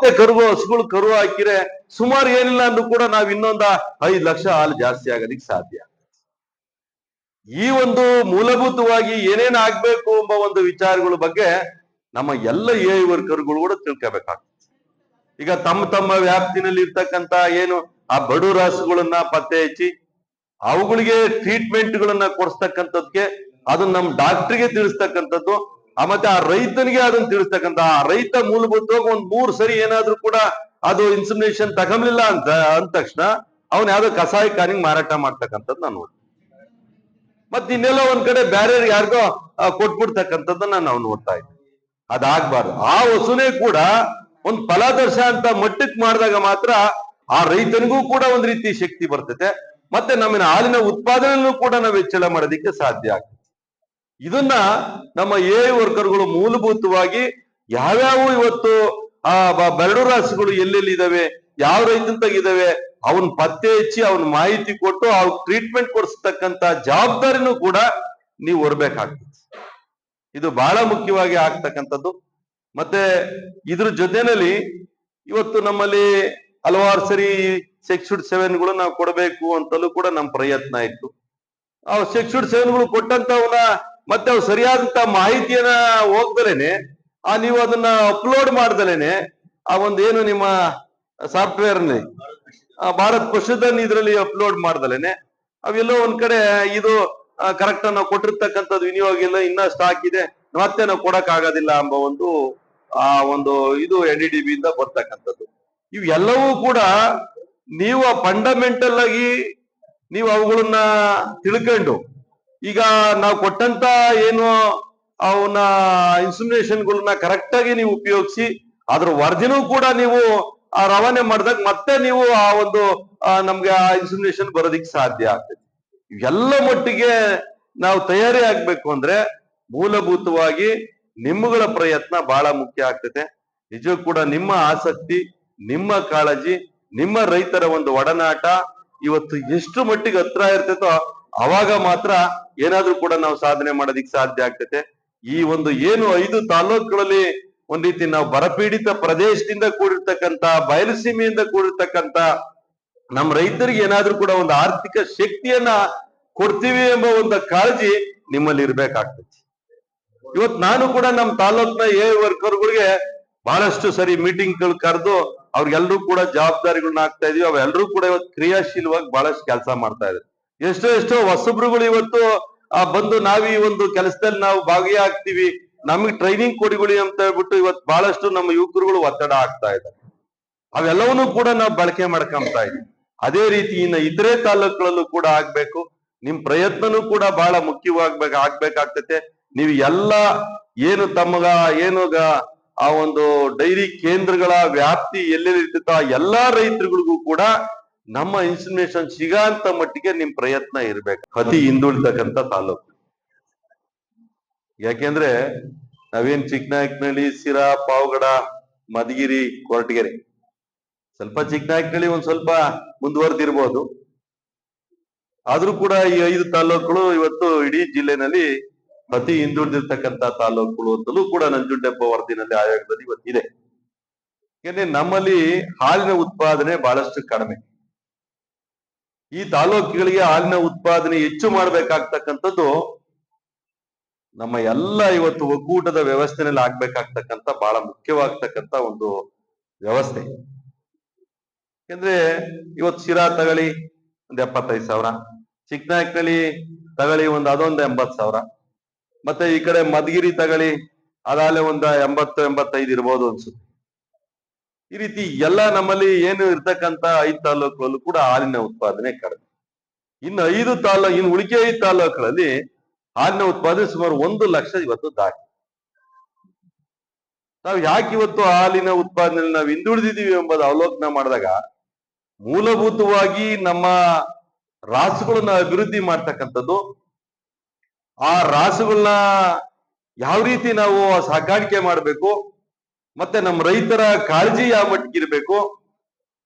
ಮತ್ತೆ ಕರು ಹಸುಗಳು ಕರು ಹಾಕಿರೆ ಸುಮಾರು ಏನಿಲ್ಲ ಅಂದ್ರೂ ಕೂಡ ನಾವ್ ಇನ್ನೊಂದ ಐದು ಲಕ್ಷ ಹಾಲು ಜಾಸ್ತಿ ಆಗೋದಿಕ್ ಸಾಧ್ಯ. ಈ ಒಂದು ಮೂಲಭೂತವಾಗಿ ಏನೇನ್ ಆಗ್ಬೇಕು ಎಂಬ ಒಂದು ವಿಚಾರಗಳ ಬಗ್ಗೆ ನಮ್ಮ ಎಲ್ಲ ಎ ವರ್ಕರ್ಗಳು ಕೂಡ ತಿಳ್ಕೋಬೇಕಾಗ್ತದೆ. ಈಗ ತಮ್ಮ ತಮ್ಮ ವ್ಯಾಪ್ತಿನಲ್ಲಿ ಇರ್ತಕ್ಕಂತ ಏನು ಆ ಬಡು ರಾಸುಗಳನ್ನ ಪತ್ತೆ ಹಚ್ಚಿ ಅವುಗಳಿಗೆ ಟ್ರೀಟ್ಮೆಂಟ್ ಗಳನ್ನ ಕೊಡಿಸ್ತಕ್ಕಂಥದ್ಕೆ ಅದನ್ನ ನಮ್ ಡಾಕ್ಟರ್ಗೆ ತಿಳಿಸ್ತಕ್ಕಂಥದ್ದು ಆ ಮತ್ತೆ ಆ ರೈತನಿಗೆ ಅದನ್ನ ತಿಳಿಸ್ತಕ್ಕಂತ ಆ ರೈತ ಮೂಲಭೂತವಾಗಿ ಒಂದ್ ಮೂರ್ ಸರಿ ಏನಾದ್ರೂ ಕೂಡ ಅದು ಇನ್ಸಮಿನೇಷನ್ ತಗೊಂಬ್ಲಿಲ್ಲ ಅಂತ, ಅಂದ ತಕ್ಷಣ ಅವನ್ ಯಾವ್ದೋ ಕಸಾಯ ಖಾನಿಗೆ ಮಾರಾಟ ಮಾಡ್ತಕ್ಕಂಥದ್ದು ನಾನು ನೋಡ್ತೀನಿ. ಮತ್ ಇನ್ನೆಲ್ಲ ಒಂದ್ ಕಡೆ ಬ್ಯಾರೆ ಯಾರಿಗೋ ಕೊಟ್ಬಿಡ್ತಕ್ಕಂಥದ್ದು ಕೊಟ್ಬಿಡ್ತಕ್ಕಂಥದ್ದನ್ನ ನಾವು ನೋಡ್ತಾ ಇದ್ವಿ ಅದಾಗ್ಬಾರ್ದು. ಆ ವಸುನೇ ಕೂಡ ಒಂದ್ ಫಲಾದರ್ಶ ಅಂತ ಮಟ್ಟಕ್ಕೆ ಮಾಡಿದಾಗ ಮಾತ್ರ ಆ ರೈತನಿಗೂ ಕೂಡ ಒಂದ್ ರೀತಿ ಶಕ್ತಿ ಬರ್ತದೆ ಮತ್ತೆ ನಮ್ಮಿನ ಹಾಲಿನ ಉತ್ಪಾದನೆಯನ್ನು ಕೂಡ ನಾವು ಹೆಚ್ಚಳ ಮಾಡೋದಿಕ್ಕೆ ಸಾಧ್ಯ ಆಗ್ತದೆ ಇದನ್ನ ನಮ್ಮ ಎ ವರ್ಕರ್ಗಳು ಮೂಲಭೂತವಾಗಿ ಯಾವ್ಯಾವ ಇವತ್ತು ಆ ಬೆರಡು ರಾಶಿಗಳು ಎಲ್ಲೆಲ್ಲಿ ಇದಾವೆ ಯಾವ ರೈತಂತಾಗಿದ್ದಾವೆ ಅವನ್ ಪತ್ತೆ ಹಚ್ಚಿ ಅವನ್ ಮಾಹಿತಿ ಕೊಟ್ಟು ಅವ್ರ ಟ್ರೀಟ್ಮೆಂಟ್ ಕೊಡಿಸ್ತಕ್ಕಂತ ಜವಾಬ್ದಾರಿನೂ ಕೂಡ ನೀವು ಹೊರಬೇಕಾಗ್ತದೆ. ಇದು ಬಹಳ ಮುಖ್ಯವಾಗಿ ಆಗ್ತಕ್ಕಂಥದ್ದು. ಮತ್ತೆ ಇದ್ರ ಜೊತೆನಲ್ಲಿ ಇವತ್ತು ನಮ್ಮಲ್ಲಿ ಹಲವಾರು ಸರಿ ಸೆಕ್ಸ್ಡ್ ಸೆವೆನ್ಗಳು ನಾವು ಕೊಡಬೇಕು ಅಂತಲೂ ಕೂಡ ನಮ್ಮ ಪ್ರಯತ್ನ ಇತ್ತು. ಆ ಸೆಕ್ಸ್ಡ್ ಸೆವೆನ್ಗಳು ಕೊಟ್ಟಂತವನ್ನ ಮತ್ತೆ ಅವ್ರು ಸರಿಯಾದಂತ ಮಾಹಿತಿಯನ್ನ ಹೋಗ್ದಲೇನೆ, ಆ ನೀವು ಅದನ್ನ ಅಪ್ಲೋಡ್ ಮಾಡ್ದಲೇನೆ, ಆ ಒಂದು ಏನು ನಿಮ್ಮ ಸಾಫ್ಟ್ವೇರ್ ಭಾರತ್ ಪಶುಧನ್ ಇದರಲ್ಲಿ ಅಪ್ಲೋಡ್ ಮಾಡ್ದಲೇನೆ. ಅವೆಲ್ಲೋ ಒಂದ್ ಕಡೆ ಇದು ಕರೆಕ್ಟ್ ನಾವು ಕೊಟ್ಟಿರ್ತಕ್ಕಂಥದ್ದು ವಿನಿಯೋಗ ಇಲ್ಲ ಇನ್ನ ಸ್ಟಾಕ್ ಇದೆ ಮತ್ತೆ ನಾವು ಕೊಡಕ್ ಆಗೋದಿಲ್ಲ ಎಂಬ ಒಂದು, ಆ ಒಂದು ಇದು ಎನ್ ಡಿ ಡಿ ಇಂದ ಬರ್ತಕ್ಕಂಥದ್ದು. ಇವೆಲ್ಲವೂ ಕೂಡ ನೀವು ಫಂಡಮೆಂಟಲ್ ಆಗಿ ನೀವು ಅವುಗಳನ್ನ ಈಗ ನಾವು ಕೊಟ್ಟಂತ ಏನು ಅವನ ಇನ್ಸುಮಿನೇಷನ್ಗಳನ್ನ ಕರೆಕ್ಟ್ ಆಗಿ ನೀವು ಉಪಯೋಗಿಸಿ ಅದ್ರ ವರದಿನೂ ಕೂಡ ನೀವು ಆ ರವಾನೆ ಮಾಡಿದಾಗ ಮತ್ತೆ ನೀವು ಆ ಒಂದು ನಮ್ಗೆ ಆ ಇನ್ಸುಮಿನೇಷನ್ ಬರೋದಿಕ್ ಸಾಧ್ಯ ಆಗ್ತದೆ. ಎಲ್ಲ ಮಟ್ಟಿಗೆ ನಾವು ತಯಾರಿ ಆಗ್ಬೇಕು ಅಂದ್ರೆ ಮೂಲಭೂತವಾಗಿ ನಿಮ್ಮಗಳ ಪ್ರಯತ್ನ ಬಹಳ ಮುಖ್ಯ ಆಗ್ತದೆ. ನಿಜ ಕೂಡ ನಿಮ್ಮ ಆಸಕ್ತಿ, ನಿಮ್ಮ ಕಾಳಜಿ, ನಿಮ್ಮ ರೈತರ ಒಂದು ಒಡನಾಟ, ಇವತ್ತು ಎಷ್ಟು ಮಟ್ಟಿಗೆ ಹತ್ರ ಇರ್ತೈತೋ ಅವಾಗ ಮಾತ್ರ ಏನಾದ್ರೂ ಕೂಡ ನಾವು ಸಾಧನೆ ಮಾಡೋದಿಕ್ ಸಾಧ್ಯ ಆಗ್ತತೆ. ಈ ಒಂದು ಏನು ಐದು ತಾಲೂಕುಗಳಲ್ಲಿ ಒಂದ್ ರೀತಿ ನಾವು ಬರಪೀಡಿತ ಪ್ರದೇಶದಿಂದ ಕೂಡಿರ್ತಕ್ಕಂತ ಬಯಲುಸೀಮೆಯಿಂದ ಕೂಡಿರ್ತಕ್ಕಂತ ನಮ್ಮ ರೈತರಿಗೆ ಏನಾದ್ರೂ ಕೂಡ ಒಂದು ಆರ್ಥಿಕ ಶಕ್ತಿಯನ್ನ ಕೊಡ್ತೀವಿ ಎಂಬ ಒಂದು ಕಾಳಜಿ ನಿಮ್ಮಲ್ಲಿ ಇರ್ಬೇಕಾಗ್ತದೆ ಇವತ್ ನಾನು ಕೂಡ ನಮ್ಮ ತಾಲೂಕ್ನ ಎ ವರ್ಕರ್ಗಳಿಗೆ ಬಹಳಷ್ಟು ಸರಿ ಮೀಟಿಂಗ್ ಕರೆದು ಅವ್ರಿಗೆಲ್ಲರೂ ಕೂಡ ಜವಾಬ್ದಾರಿಗಳನ್ನ ಹಾಕ್ತಾ ಇದೀವಿ. ಅವೆಲ್ಲರೂ ಕೂಡ ಇವತ್ತು ಕ್ರಿಯಾಶೀಲವಾಗಿ ಬಹಳಷ್ಟು ಕೆಲಸ ಮಾಡ್ತಾ ಇದ್ದಾರೆ. ಎಷ್ಟೋ ಎಷ್ಟೋ ಹೊಸಬ್ರುಗಳು ಇವತ್ತು ಆ ಬಂದು ನಾವೀ ಒಂದು ಕೆಲಸದಲ್ಲಿ ನಾವು ಭಾಗಿಯಾಗ್ತೀವಿ. ನಮಗೆ ಟ್ರೈನಿಂಗ್ ಕೊಡಿಗಳು ಅಂತ ಹೇಳ್ಬಿಟ್ಟು ಇವತ್ತು ಬಹಳಷ್ಟು ನಮ್ಮ ಯುವಕರುಗಳು ಒತ್ತಡ ಆಗ್ತಾ ಇದ್ದಾರೆ. ಅವೆಲ್ಲವನ್ನೂ ಕೂಡ ನಾವು ಬಳಕೆ ಮಾಡ್ಕೊಂತಾ ಇದ್ದೀವಿ. ಅದೇ ರೀತಿ ಇನ್ನ ಇತರೆ ತಾಲೂಕುಗಳಲ್ಲೂ ಕೂಡ ಆಗ್ಬೇಕು. ನಿಮ್ ಪ್ರಯತ್ನನೂ ಕೂಡ ಬಹಳ ಮುಖ್ಯವಾಗ್ಬೇಕು, ಆಗ್ಬೇಕಾಗ್ತತೆ. ನೀವು ಎಲ್ಲ ಏನು ತಮ್ಮಗ ಏನು ಆ ಒಂದು ಡೈರಿ ಕೇಂದ್ರಗಳ ವ್ಯಾಪ್ತಿ ಎಲ್ಲೆಲ್ಲಿ ಇರ್ತೈತೋ ಆ ಎಲ್ಲಾ ರೈತರುಗಳಿಗೂ ಕೂಡ ನಮ್ಮ ಇನ್ಫಾರ್ಮೇಶನ್ ಸಿಗಂತ ಮಟ್ಟಿಗೆ ನಿಮ್ ಪ್ರಯತ್ನ ಇರ್ಬೇಕು. ಅತಿ ಹಿಂದುಳಿತಕ್ಕಂತ ತಾಲೂಕು. ಯಾಕೆಂದ್ರೆ ನಾವೇನ್ ಚಿಕ್ಕನಾಯಕನಹಳ್ಳಿ ಸಿರಾ ಪಾವಗಡ, ಮಧುಗಿರಿ, ಕೊರಟಗೆರೆ. ಸ್ವಲ್ಪ ಚಿಕ್ಕನಾಯಕನಹಳ್ಳಿ ಒಂದ್ ಸ್ವಲ್ಪ ಮುಂದುವರೆದಿರ್ಬೋದು. ಆದ್ರೂ ಕೂಡ ಈ ಐದು ತಾಲೂಕುಗಳು ಇವತ್ತು ಇಡೀ ಜಿಲ್ಲೆನಲ್ಲಿ ಅತಿ ಹಿಂದುಳಿದಿರ್ತಕ್ಕಂತ ತಾಲೂಕುಗಳು ಅಂತಲೂ ಕೂಡ ನಂಜುಂಡೆಪ್ಪ ವರದಿನಲ್ಲಿ ಆಯೋಗದಲ್ಲಿ ಇವತ್ತಿದೆ. ಯಾಕೆಂದ್ರೆ ನಮ್ಮಲ್ಲಿ ಹಾಲಿನ ಉತ್ಪಾದನೆ ಬಹಳಷ್ಟು ಕಡಿಮೆ. ಈ ತಾಲೂಕುಗಳಿಗೆ ಹಾಲಿನ ಉತ್ಪಾದನೆ ಹೆಚ್ಚು ಮಾಡಬೇಕಾಗ್ತಕ್ಕಂಥದ್ದು ನಮ್ಮ ಎಲ್ಲ ಇವತ್ತು ಒಕ್ಕೂಟದ ವ್ಯವಸ್ಥೆನಲ್ಲಿ ಆಗ್ಬೇಕಾಗ್ತಕ್ಕಂಥ ಬಹಳ ಮುಖ್ಯವಾಗ್ತಕ್ಕಂಥ ಒಂದು ವ್ಯವಸ್ಥೆ. ಯಾಕಂದ್ರೆ ಇವತ್ತು ಶಿರಾ ತಗಳಿ ಒಂದ್ ಎಪ್ಪತ್ತೈದು ಸಾವಿರ ಚಿಕ್ಕನಾಯಕನಹಳ್ಳಿ ತಗಳಿ ಒಂದ್ ಅದೊಂದು ಎಂಬತ್ ಸಾವಿರ, ಮತ್ತೆ ಈ ಕಡೆ ಮಧುಗಿರಿ ತಗಳಿ ಅದಾಲೆ ಒಂದು ಎಂಬತ್ತು, ಎಂಬತ್ತೈದು ಇರ್ಬೋದು ಅನ್ಸುತ್ತೆ. ಈ ರೀತಿ ಎಲ್ಲ ನಮ್ಮಲ್ಲಿ ಏನು ಇರ್ತಕ್ಕಂತ ಐದು ತಾಲೂಕುಗಳಲ್ಲೂ ಕೂಡ ಹಾಲಿನ ಉತ್ಪಾದನೆ ಕಡಿಮೆ. ಇನ್ನು ಐದು ತಾಲೂಕು ಇನ್ನು ಉಳಿಕೆ ಐದು ತಾಲೂಕುಗಳಲ್ಲಿ ಹಾಲಿನ ಉತ್ಪಾದನೆ ಸುಮಾರು ಒಂದು ಲಕ್ಷ ಇವತ್ತು ದಾಟಿ. ನಾವು ಯಾಕೆ ಇವತ್ತು ಹಾಲಿನ ಉತ್ಪಾದನೆ ನಾವು ಹಿಂದುಳಿದಿದ್ದೀವಿ ಎಂಬುದು ಅವಲೋಕನ ಮಾಡಿದಾಗ ಮೂಲಭೂತವಾಗಿ ನಮ್ಮ ರಾಸುಗಳನ್ನ ಅಭಿವೃದ್ಧಿ ಮಾಡ್ತಕ್ಕಂಥದ್ದು, ಆ ರಾಸುಗಳನ್ನ ಯಾವ ರೀತಿ ನಾವು ಸಾಕಾಣಿಕೆ ಮಾಡಬೇಕು ಮತ್ತೆ ನಮ್ಮ ರೈತರ ಕಾಳಜಿ ಯಾವ ಮಟ್ಟಿಗೆ ಇರಬೇಕು?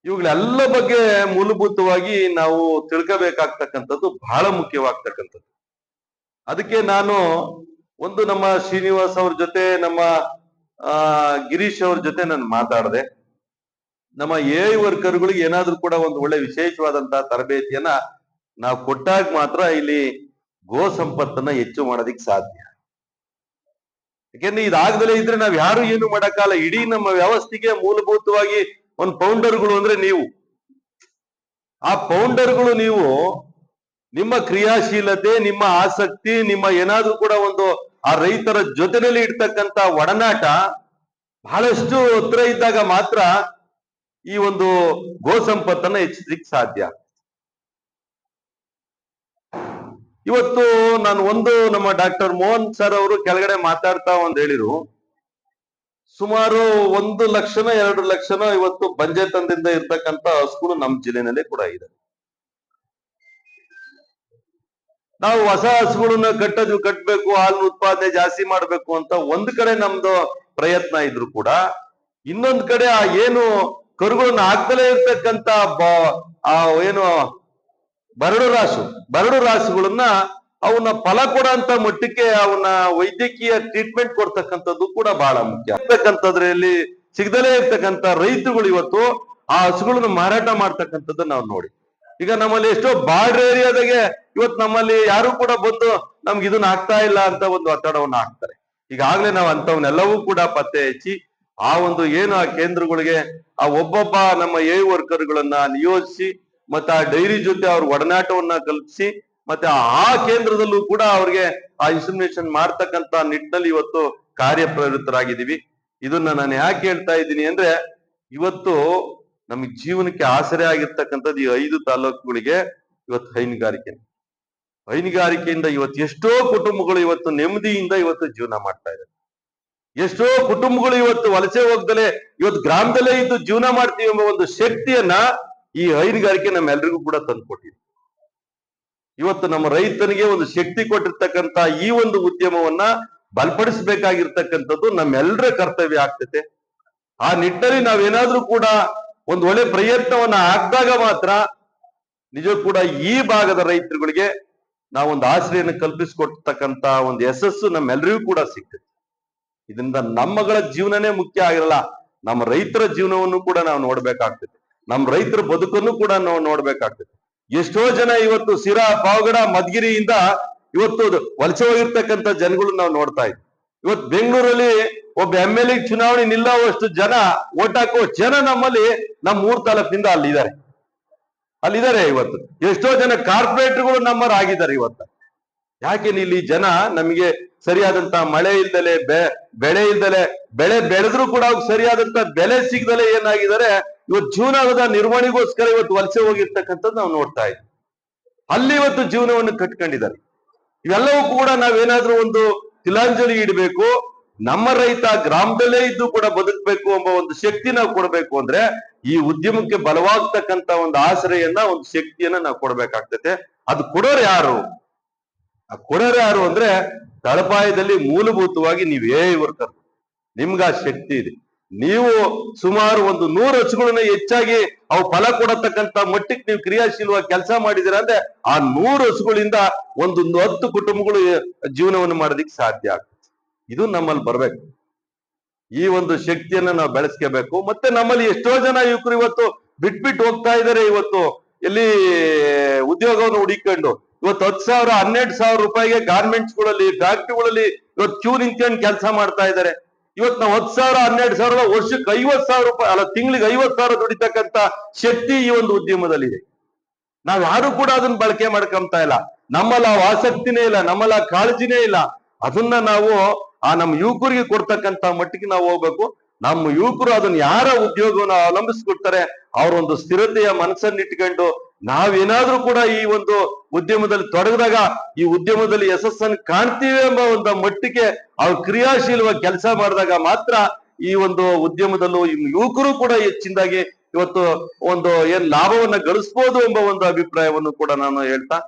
ಇವುಗಳೆಲ್ಲ ಬಗ್ಗೆ ಮೂಲಭೂತವಾಗಿ ನಾವು ತಿಳ್ಕೋಬೇಕಾಗ್ತಕ್ಕಂಥದ್ದು ಬಹಳ ಮುಖ್ಯವಾಗ್ತಕ್ಕಂಥದ್ದು. ಅದಕ್ಕೆ ನಾನು ಒಂದು ನಮ್ಮ ಶ್ರೀನಿವಾಸ್ ಅವ್ರ ಜೊತೆ ನಮ್ಮ, ಆ, ಗಿರೀಶ್ ಅವ್ರ ಜೊತೆ ನಾನು ಮಾತಾಡಿದೆ. ನಮ್ಮ ಎ ವರ್ಕರ್ಗಳಿಗೆ ಏನಾದ್ರೂ ಕೂಡ ಒಂದು ಒಳ್ಳೆ ವಿಶೇಷವಾದಂತಹ ತರಬೇತಿಯನ್ನ ನಾವು ಕೊಟ್ಟಾಗ ಮಾತ್ರ ಇಲ್ಲಿ ಗೋ ಸಂಪತ್ತನ್ನ ಹೆಚ್ಚು ಮಾಡೋದಿಕ್ ಸಾಧ್ಯ. ಯಾಕೆಂದ್ರೆ ಇದಾಗದಲೇ ಇದ್ರೆ ನಾವ್ ಯಾರು ಏನು ಮಾಡಕ್ಕಾಗಲ್ಲ, ಇಡೀ ನಮ್ಮ ವ್ಯವಸ್ಥೆಗೆ ಮೂಲಭೂತವಾಗಿ ಒಂದ್ ಫೌಂಡರ್ಗಳು ಅಂದ್ರೆ ನೀವು. ಆ ಫೌಂಡರ್ಗಳು ನೀವು ನಿಮ್ಮ ಕ್ರಿಯಾಶೀಲತೆ, ನಿಮ್ಮ ಆಸಕ್ತಿ, ನಿಮ್ಮ ಏನಾದ್ರೂ ಕೂಡ ಒಂದು ಆ ರೈತರ ಜೊತೆನಲ್ಲಿ ಇಡ್ತಕ್ಕಂತ ಒಡನಾಟ ಬಹಳಷ್ಟು ಹತ್ರ ಇದ್ದಾಗ ಮಾತ್ರ ಈ ಒಂದು ಗೋ ಸಂಪತ್ತನ್ನ ಹೆಚ್ಚಿಸ್ಲಿಕ್ಕೆ ಸಾಧ್ಯ. ಇವತ್ತು ನಾನು ಒಂದು ನಮ್ಮ ಡಾಕ್ಟರ್ ಮೋಹನ್ ಸರ್ ಅವರು ಕೆಳಗಡೆ ಮಾತಾಡ್ತಾ ಒಂದ್ ಹೇಳಿರು ಸುಮಾರು ಒಂದು ಲಕ್ಷನ ಎರಡು ಲಕ್ಷನ ಇವತ್ತು ಬಂಜೆ ತಂದಿಂದ ಇರ್ತಕ್ಕಂತ ಹಸುಗಳು ನಮ್ಮ ಜಿಲ್ಲೆನಲ್ಲೇ ಕೂಡ ಇದೆ. ನಾವು ಹೊಸ ಹಸುಗಳನ್ನ ಕಟ್ಟೋದು ಕಟ್ಟಬೇಕು ಹಾಲು ಉತ್ಪಾದನೆ ಜಾಸ್ತಿ ಮಾಡ್ಬೇಕು ಅಂತ ಒಂದ್ ಕಡೆ ನಮ್ದು ಪ್ರಯತ್ನ ಇದ್ರು ಕೂಡ ಇನ್ನೊಂದ್ ಕಡೆ ಆ ಏನು ಕರುಗಳನ್ನ ಹಾಕ್ದಲೇ ಇರ್ತಕ್ಕಂತ ಏನು ಬರಡು ರಾಸು ಬರಡು ರಾಸುಗಳನ್ನ ಅವನ್ನ ಫಲ ಕೊಡಂತ ಮಟ್ಟಕ್ಕೆ ಅವನ್ನ ವೈದ್ಯಕೀಯ ಟ್ರೀಟ್ಮೆಂಟ್ ಕೊಡ್ತಕ್ಕಂಥದ್ದು ಕೂಡ ಬಹಳ ಮುಖ್ಯ. ಇರ್ತಕ್ಕಂಥದ್ರಲ್ಲಿ ಸಿಗದಲೇ ಇರ್ತಕ್ಕಂಥ ರೈತರುಗಳು ಇವತ್ತು ಆ ಹಸುಗಳನ್ನ ಮಾರಾಟ ಮಾಡ್ತಕ್ಕಂಥದ್ದು ನಾವು ನೋಡಿ. ಈಗ ನಮ್ಮಲ್ಲಿ ಎಷ್ಟೋ ಬಾರ್ಡರ್ ಏರಿಯಾದಾಗೆ ಇವತ್ತು ನಮ್ಮಲ್ಲಿ ಯಾರು ಕೂಡ ಬಂದು ನಮ್ಗೆ ಇದನ್ನ ಆಗ್ತಾ ಇಲ್ಲ ಅಂತ ಒಂದು ಒತ್ತಡವನ್ನು ಹಾಕ್ತಾರೆ. ಈಗಾಗ್ಲೇ ನಾವು ಅಂತವನ್ನೆಲ್ಲವೂ ಕೂಡ ಪತ್ತೆ ಹಚ್ಚಿ ಆ ಒಂದು ಏನು ಆ ಕೇಂದ್ರಗಳಿಗೆ ಆ ಒಬ್ಬೊಬ್ಬ ನಮ್ಮ ಎ ವರ್ಕರ್ಗಳನ್ನ ನಿಯೋಜಿಸಿ ಮತ್ತೆ ಆ ಡೈರಿ ಜೊತೆ ಅವ್ರ ಒಡನಾಟವನ್ನ ಕಲ್ಪಿಸಿ, ಮತ್ತೆ ಆ ಕೇಂದ್ರದಲ್ಲೂ ಕೂಡ ಅವ್ರಿಗೆ ಆ ಇನ್ಸಿಮಿನೇಷನ್ ಮಾಡ್ತಕ್ಕಂತ ನಿಟ್ಟಿನಲ್ಲಿ ಇವತ್ತು ಕಾರ್ಯಪ್ರವೃತ್ತರಾಗಿದ್ದೀವಿ. ಇದನ್ನ ನಾನು ಯಾಕೆ ಹೇಳ್ತಾ ಇದ್ದೀನಿ ಅಂದ್ರೆ, ಇವತ್ತು ನಮಗೆ ಜೀವನಕ್ಕೆ ಆಸರೆ ಆಗಿರ್ತಕ್ಕಂಥದ್ದು ಈ ಐದು ತಾಲೂಕುಗಳಿಗೆ ಇವತ್ತು ಹೈನುಗಾರಿಕೆ. ಹೈನುಗಾರಿಕೆಯಿಂದ ಇವತ್ತು ಎಷ್ಟೋ ಕುಟುಂಬಗಳು ಇವತ್ತು ನೆಮ್ಮದಿಯಿಂದ ಇವತ್ತು ಜೀವನ ಮಾಡ್ತಾ ಇದೆ ಎಷ್ಟೋ ಕುಟುಂಬಗಳು ಇವತ್ತು ವಲಸೆ ಹೋಗ್ದಲೆ ಇವತ್ತು ಗ್ರಾಮದಲ್ಲೇ ಇದ್ದು ಜೀವನ ಮಾಡ್ತೀವಿ ಎಂಬ ಒಂದು ಶಕ್ತಿಯನ್ನ ಈ ಹೈನುಗಾರಿಕೆ ನಮ್ಮೆಲ್ರಿಗೂ ಕೂಡ ತಂದುಕೊಟ್ಟಿದೆ. ಇವತ್ತು ನಮ್ಮ ರೈತನಿಗೆ ಒಂದು ಶಕ್ತಿ ಕೊಟ್ಟಿರ್ತಕ್ಕಂತ ಈ ಒಂದು ಉದ್ಯಮವನ್ನ ಬಲಪಡಿಸಬೇಕಾಗಿರ್ತಕ್ಕಂಥದ್ದು ನಮ್ಮೆಲ್ಲರ ಕರ್ತವ್ಯ ಆಗ್ತೈತೆ. ಆ ನಿಟ್ಟಿನಲ್ಲಿ ನಾವೇನಾದ್ರೂ ಕೂಡ ಒಂದು ಒಳ್ಳೆ ಪ್ರಯತ್ನವನ್ನ ಹಾಕಿದಾಗ ಮಾತ್ರ ನಿಜ ಕೂಡ ಈ ಭಾಗದ ರೈತರುಗಳಿಗೆ ನಾವೊಂದು ಆಶ್ರಯನ ಕಲ್ಪಿಸಿಕೊಡ್ತಕ್ಕಂತ ಒಂದು ಯಶಸ್ಸು ನಮ್ಮೆಲ್ಲರಿಗೂ ಕೂಡ ಸಿಗ್ತದೆ ಇದರಿಂದ ನಮ್ಮಗಳ ಜೀವನನೇ ಮುಖ್ಯ ಆಗಿರಲ್ಲ, ನಮ್ಮ ರೈತರ ಜೀವನವನ್ನು ಕೂಡ ನಾವು ನೋಡ್ಬೇಕಾಗ್ತದೆ ನಮ್ಮ ರೈತರ ಬದುಕನ್ನು ಕೂಡ ನಾವು ನೋಡ್ಬೇಕಾಗ್ತದೆ. ಎಷ್ಟೋ ಜನ ಇವತ್ತು ಸಿರಾ ಪಾವಗಡ, ಮದ್ಗಿರಿಯಿಂದ ಇವತ್ತು ವಲಸೆ ಹೋಗಿರ್ತಕ್ಕಂಥ ಜನಗಳು ನಾವು ನೋಡ್ತಾ ಇದ್ವಿ. ಇವತ್ತು ಬೆಂಗಳೂರಲ್ಲಿ ಒಬ್ಬ ಎಂ ಎಲ್ ಎ ಚುನಾವಣೆ ನಿಲ್ಲುವಷ್ಟು ಜನ ಓಟ್ ಹಾಕುವ ಜನ ನಮ್ಮಲ್ಲಿ ನಮ್ಮ ಮೂರ್ ತಾಲೂಕಿನಿಂದ ಅಲ್ಲಿದ್ದಾರೆ. ಅಲ್ಲಿದ್ದಾರೆ ಇವತ್ತು. ಎಷ್ಟೋ ಜನ ಕಾರ್ಪೊರೇಟ್ಗಳು ನಮ್ಮರು ಆಗಿದ್ದಾರೆ ಇವತ್ತು. ಯಾಕೆ ಇಲ್ಲಿ ಜನ ನಮಗೆ ಸರಿಯಾದಂತ ಮಳೆ ಇಲ್ದಲೆ ಬೆಳೆ ಇಲ್ದಲೆ, ಬೆಳೆ ಬೆಳೆದ್ರು ಕೂಡ ಸರಿಯಾದಂತ ಬೆಲೆ ಸಿಗದಲೆ ಏನಾಗಿದ್ದಾರೆ? ಇವತ್ತು ಜೀವನದ ನಿರ್ವಹಣೆಗೋಸ್ಕರ ಇವತ್ತು ವಲಸೆ ಹೋಗಿರ್ತಕ್ಕಂಥದ್ದು ನಾವು ನೋಡ್ತಾ ಇದ್ವಿ. ಅಲ್ಲಿ ಇವತ್ತು ಜೀವನವನ್ನು ಕಟ್ಕೊಂಡಿದ್ದಾರೆ. ಇವೆಲ್ಲವೂ ಕೂಡ ನಾವೇನಾದ್ರೂ ಒಂದು ತಿಲಾಂಜಲಿ ಇಡಬೇಕು, ನಮ್ಮ ರೈತ ಗ್ರಾಮದಲ್ಲೇ ಇದ್ದು ಕೂಡ ಬದುಕಬೇಕು ಎಂಬ ಒಂದು ಶಕ್ತಿ ನಾವು ಕೊಡಬೇಕು ಅಂದ್ರೆ ಈ ಉದ್ಯಮಕ್ಕೆ ಬಲವಾಗ್ತಕ್ಕಂತ ಒಂದು ಆಶ್ರಯನ್ನ ಒಂದು ಶಕ್ತಿಯನ್ನ ನಾವು ಕೊಡ್ಬೇಕಾಗ್ತತೆ. ಅದು ಕೊಡೋರು ಯಾರು? ಆ ಕೊಡೋರು ಯಾರು ಅಂದ್ರೆ ತಳಪಾಯದಲ್ಲಿ ಮೂಲಭೂತವಾಗಿ ನೀವೇ ವರ್ಕರ್ ನಿಮ್ಗೆ ಆ ಶಕ್ತಿ ಇದೆ. ನೀವು ಸುಮಾರು ಒಂದು ನೂರು ಹಸುಗಳನ್ನ ಹೆಚ್ಚಾಗಿ ಅವು ಫಲ ಕೊಡತಕ್ಕಂತ ಮಟ್ಟಕ್ಕೆ ನೀವು ಕ್ರಿಯಾಶೀಲವಾಗಿ ಕೆಲಸ ಮಾಡಿದಿರ ಅಂದ್ರೆ ಆ ನೂರು ಹಸುಗಳಿಂದ ಒಂದೊಂದು ಹತ್ತು ಕುಟುಂಬಗಳು ಜೀವನವನ್ನು ಮಾಡೋದಿಕ್ ಸಾಧ್ಯ ಆಗುತ್ತೆ ಇದು ನಮ್ಮಲ್ಲಿ ಬರ್ಬೇಕು. ಈ ಒಂದು ಶಕ್ತಿಯನ್ನ ನಾವು ಬೆಳೆಸ್ಕೋಬೇಕು. ಮತ್ತೆ ನಮ್ಮಲ್ಲಿ ಎಷ್ಟೋ ಜನ ಯುವಕರು ಇವತ್ತು ಬಿಟ್ ಹೋಗ್ತಾ ಇದಾರೆ ಇವತ್ತು. ಎಲ್ಲಿ ಉದ್ಯೋಗವನ್ನು ಹುಡಿಕೊಂಡು. ಇವತ್ತು ಹತ್ತು ಸಾವಿರ, ಹನ್ನೆರಡು ಸಾವಿರ ರೂಪಾಯಿಗೆ ಗಾರ್ಮೆಂಟ್ಸ್ಗಳಲ್ಲಿ ಫ್ಯಾಕ್ಟ್ರಿಗಳಲ್ಲಿ ಇವತ್ತು ಕ್ಯೂ ನಿಂತ್ಕೊಂಡು ಕೆಲಸ ಮಾಡ್ತಾ ಇದ್ದಾರೆ. ಇವತ್ತು ನಾವು ಹತ್ತು ಸಾವಿರ, ಹನ್ನೆರಡು ಸಾವಿರ, ವರ್ಷಕ್ಕೆ ಐವತ್ ಸಾವಿರ ರೂಪಾಯಿ, ಅಲ್ಲ, ತಿಂಗಳಿಗೆ ಐವತ್ ಸಾವಿರ ದುಡಿತಕ್ಕಂತ ಶಕ್ತಿ ಈ ಒಂದು ಉದ್ಯಮದಲ್ಲಿದೆ. ನಾವ್ ಯಾರು ಕೂಡ ಅದನ್ನ ಬಳಕೆ ಮಾಡ್ಕೊಂತ ಇಲ್ಲ. ನಮ್ಮಲ್ಲ ಆಸಕ್ತಿನೇ ಇಲ್ಲ, ನಮ್ಮಲ್ಲ ಕಾಳಜಿನೇ ಇಲ್ಲ. ಅದನ್ನ ನಾವು ಆ ನಮ್ಮ ಯುವಕರಿಗೆ ಕೊಡ್ತಕ್ಕಂತ ಮಟ್ಟಿಗೆ ನಾವು ಹೋಗ್ಬೇಕು. ನಮ್ಮ ಯುವಕರು ಅದನ್ನ ಯಾರ ಉದ್ಯೋಗವನ್ನು ಅವಲಂಬಿಸ್ಕೊಡ್ತಾರೆ? ಅವರೊಂದು ಸ್ಥಿರತೆಯ ಮನಸ್ಸನ್ನ ಇಟ್ಕೊಂಡು ನಾವೇನಾದ್ರೂ ಕೂಡ ಈ ಒಂದು ಉದ್ಯಮದಲ್ಲಿ ತೊಡಗಿದಾಗ ಈ ಉದ್ಯಮದಲ್ಲಿ ಯಶಸ್ಸನ್ನು ಕಾಣ್ತೀವಿ ಎಂಬ ಒಂದು ಮಟ್ಟಿಗೆ ಅವ್ರು ಕ್ರಿಯಾಶೀಲವಾಗಿ ಕೆಲಸ ಮಾಡಿದಾಗ ಮಾತ್ರ ಈ ಒಂದು ಉದ್ಯಮದಲ್ಲೂ ಈ ಯುವಕರು ಕೂಡ ಹೆಚ್ಚಿನದಾಗಿ ಇವತ್ತು ಒಂದು ಏನ್ ಲಾಭವನ್ನ ಗಳಿಸ್ಬೋದು ಎಂಬ ಒಂದು ಅಭಿಪ್ರಾಯವನ್ನು ಕೂಡ ನಾನು ಹೇಳ್ತಾ